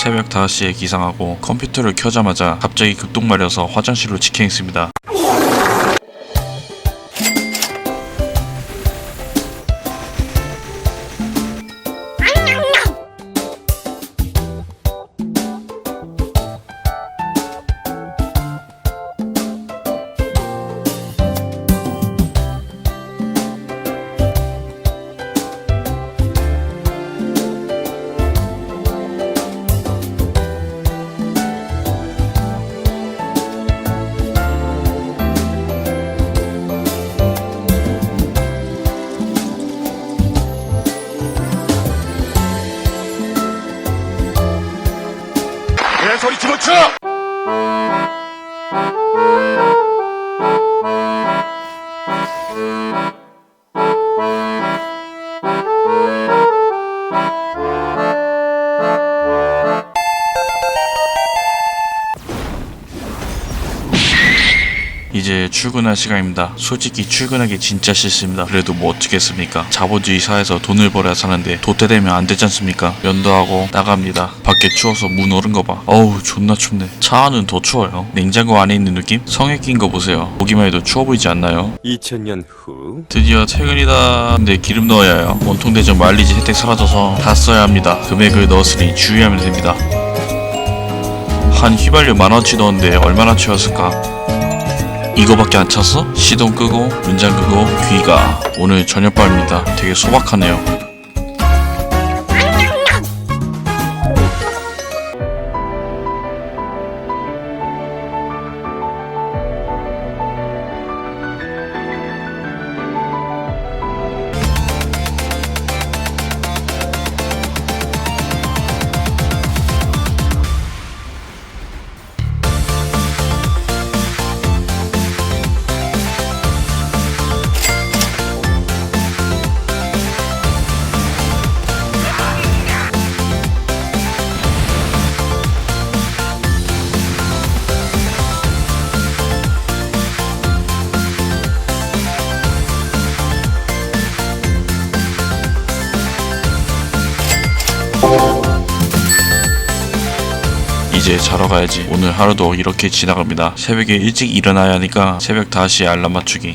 새벽 5시에 기상하고 컴퓨터를 켜자마자 갑자기 급동 마려서 화장실로 직행했습니다. 내 소리 집어쳐! 이제 출근할 시간입니다. 솔직히 출근하기 진짜 싫습니다. 그래도 뭐 어떻겠습니까? 자본주의 사회에서 돈을 벌어야 사는데 도태되면 안 되지 않습니까? 면도하고 나갑니다. 밖에 추워서 문 오른 거 봐. 어우 존나 춥네. 차 안은 더 추워요. 냉장고 안에 있는 느낌? 성에 낀 거 보세요. 보기만 해도 추워 보이지 않나요? 2000년 후 드디어 퇴근이다. 근데 기름 넣어야 해요. 원통대전 마일리지 혜택 사라져서 다 써야 합니다. 금액을 넣었으니 주의하면 됩니다. 한 휘발유 만원치 넣었는데 얼마나 채웠을까? 이거밖에 안 찼어? 시동 끄고 문장 끄고 귀가 오늘 저녁밥입니다. 되게 소박하네요. 이제 자러 가야지. 오늘 하루도 이렇게 지나갑니다. 새벽에 일찍 일어나야 하니까 새벽 5시에 알람 맞추기.